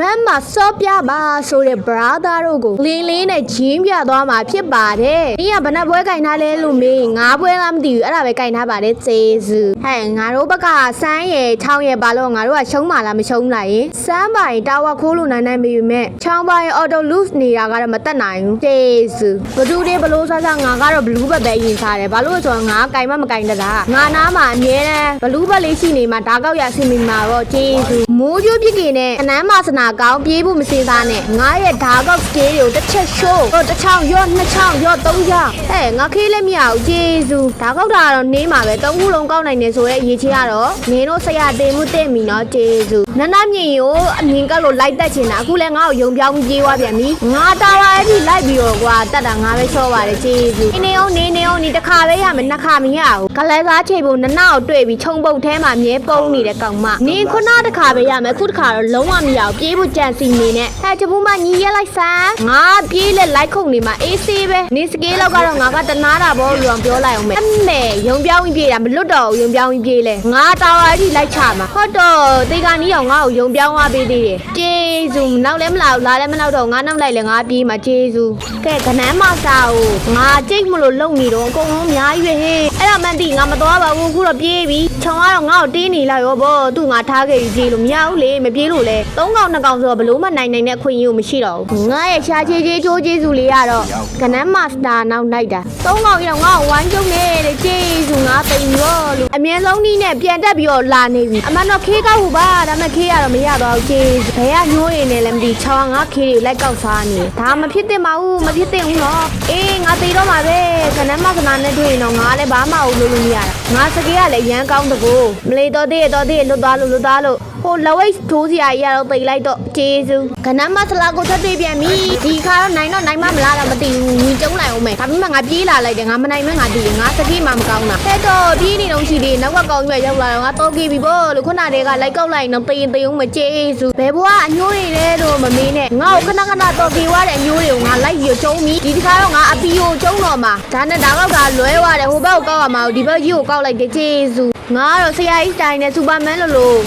run မှာစော့ပြပါဆိုတဲ့ brother တို့ကိုလင်းလေးနဲ့ဂျင်းပြသွားမှာဖြစ်ပါတယ်။ဒီကဘဏ္ဍပွဲကင်ထားလဲလို့မေးငါးပွဲလားမသိဘူးအဲ့ဒါပဲကင်ထားပါတယ်ကျေးဇူး။ဟဲ့ငါတို့ဘက်ကစမ်းရယ်ချောင်းရယ်ပါလို့ငါတို့ကရှုံးပါလားမရှုံးလားယင်။စမ်းပါရင်တာဝါခိုးလို့နိုင်နိုင်ပြီမဲ့ချောင်းပါရင် auto loose နေတာကတော့မတက်နိုင်ဘူး။ကျေးဇူး။ဘသူတွေဘလို့ဆဆငါကတော့ blue ဘက်ပဲယင်ထားတယ်။ဘာလို့လဲဆိုတော့ငါကင်မမကင်တတာ။ငါနားမှာအမြဲတမ်း blue ဘက်လေးရှိနေမှာဒါကောက်ရဆင်မိမှာတော့ကျေးဇူး။မိုးကြိုးပြစ်ကင်နဲ့အနမ်းမာစနာကောင်းပြေးဖို့မစင်သားနဲ့ငါရဲ့ဓာကောက်စကေးတွေကိုတစ်ချက်ရှိုးတော့တစ်ချောင်းရော့နှစ်ချောင်းရော့သုံးချောင်းဟဲ့ငါခေးလည်းမရဘူးကျေးဇူးဓာကောက်တာကတော့နေမှာပဲသုံးခုလုံးကောက်နိုင်နေဆိုရဲအရေးချေကတော့နင်းတို့ဆရာတင်မှုတင့်မီနော်ကျေးဇူးနနမြင့်ကိုအမြင်ကလို့လိုက်တက်ချင်တာအခုလည်းငါ့ကိုယုံပြောင်းပြေးသွားပြန်ပြီငါတာလာအဲ့ဒီလိုက်ပြီးတော့ကွာတက်တာငါပဲချောပါတယ်ကျေးဇူးနေနေအောင်နေနေအောင်ဒီတစ်ခါပဲရမယ်နှစ်ခါမရဘူးကလဲစားချိန်ဖို့နနကိုတွေ့ပြီးခြုံပုတ်ထဲမှာမြဲပုံနေတဲ့ကောင်မနင်းခုနတစ်ခါပဲရမယ်အခုတစ်ခါတော့လုံးဝမရဘူးပြေးဖို့ကြံစီနေနဲ့ဟဲ့ချပူမညီရက်လိုက်စမ်းငါပြေးလက်လိုက်ခုန်နေမှာအေးဆေးပဲနင်းစကေးလောက်ကတော့ငါကတနာတာဘောလို့အောင်ပြောလိုက်အောင်မယ်အမေယုံပြောင်းကြီးပြေးတာမလွတ်တော့ဘူးယုံပြောင်းကြီးပြေးလဲငါတာဝါကြီးလိုက်ချမှာဟုတ်တော့တေကနီးအောင်ငါ့ကိုယုံပြောင်းသွားပေးသေးတယ်ကျေးဇူးနောက်လည်းမလာဘူးလာလည်းမနောက်တော့ငါနောက်လိုက်လဲငါပြေးမှာကျေးဇူးကဲကနန်းမစာကိုငါကြိတ်မလို့လုံနေတော့အကုန်လုံးအများကြီးပဲဟေးအဲ့ဒါမှန်တိငါမသွားပါဘူးအခုတော့ပြေးပြီခြုံကတော့ငါ့ကိုတင်းနေလိုက်ရောဘောသူ့ငါထားခဲ့ပြီးပြေးလို့မရဘူးလေမပြေးလို့လဲသုံးကောင်နှစ်ကောင်ဆိုတော့ဘလို့မှနိုင်နိုင်တဲ့ခွင့်ရကိုမရှိတော့ဘူးငါရဲ့ရှားချေချေချိုးကျေးဇူးလေးကတော့ကနန်းမစတာနောက်လိုက်တာသုံးကောင်ကြီးတော့ငါ့ကိုဝိုင်းကျုံနေတဲ့ကျေးဇူးငါတိမ်ရောလို့အမြဲဆုံးနီးနဲ့ပြန်တက်ပြီးတော့လာနေပြီအမှန်တော့ခေးကောက်ဟူပါဒါပေမဲ့ခေးရတော့မရတော့ဘူးကျေးဇူးဘယ်ကညှိုးရည်နေလဲမသိချောင်းကငါခေးတွေလိုက်ကောက်စားနေဒါမဖြစ်သင့်ပါဘူးမဖြစ်သင့်ဘူးနော်အေးငါသိတော့မှာပဲကနန်းမစနာနဲ့တွေ့ရင်တော့ငါလည်းဘာမှမလုပ်လို့မရတာငါစကေးကလည်းရမ်းကောင်းတကူမလေးတော့သေးတော့သေးလွတ်သွားလို့လွတ်သွားလို့ ဟိုလဝိတ်ထိုးစရာကြီးရတော့တိတ်လိုက်တော့ကျေးဇူးကနန်းမစလာကိုသက်သေးပြန်ပြီဒီခါတော့နိုင်တော့နိုင်မမလားတော့မသိဘူးညီကျုံနိုင်အောင်မယ်ဒါပေမဲ့ငါပြေးလာလိုက်တယ်ငါမနိုင်မဲငါတည်ငါစကေးမှမကောင်းတာဟဲ့တော့ပြေးနေတော့ရှိသေးနောက်ကကောင်းကြီးပဲရောက်လာတော့ငါတော့ကေပြီပေါ့လို့ခုနတည်းကလိုက်ကောက်လိုက်တော့တေးတေးအောင်မကျေးဇူးဘယ်ဘွားအညိုးနေလဲတော့မမေးနဲ့ငါ့ကိုခဏခဏတော့ကေွားတဲ့အညိုးတွေကိုငါလိုက်ပြီးကျုံပြီဒီတစ်ခါတော့ငါအပီကိုကျုံတော့မှာဒါနဲ့ဒါကောက်ကလွဲသွားတယ်ဟိုဘက်ကိုကောက်ရမှာဒီဘက်ကြီးကိုကောက်လိုက်တယ်ကျေးဇူးငါကတော့ဆရာကြီးစတိုင်နဲ့စူပါမန်လို့လို့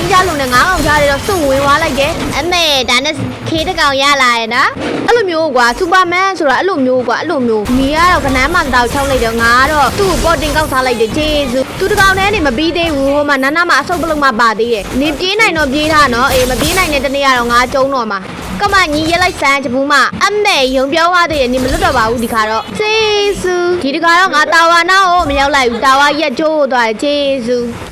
Power Ranger လို့နဲ့ငါးကောင်ကြားတယ်တော့စွန့်ဝင်သွားလိုက်တယ်အမေဒါနဲ့ခေးတစ်ကောင်ရလာရဲ့နော်အဲ့လိုမျိုးကွာစူပါမန်ဆိုတာအဲ့လိုမျိုးကွာအဲ့လိုမျိုးမီကတော့ကနန်းမှတောက်ချောင်းလိုက်တော့ငါကတော့သူ့ကိုပေါ်တင်ကောက်ထားလိုက်တယ်ဂျေဇူးသူတစ်ကောင်နဲ့နေမပြီးသေးဘူးဟိုမှာနာနာမှာအဆုပ်ပလုံးမှပါသေးတယ်နေပြေးနိုင်တော့ပြေးတာနော်အေးမပြေးနိုင်တဲ့တနေ့ကတော့ငါကျုံတော့မှာကမညီရက်လိုက်စမ်းချဘူးမအမေယုံပြောသွားသေးတယ်နေမလွတ်တော့ပါဘူးဒီခါတော့ဂျေဇူးဒီတခါတော့ငါတာဝါနာကိုမရောက်လိုက်ဘူးတာဝါရက်ကျိုးသွားတယ်ဂျေဇူး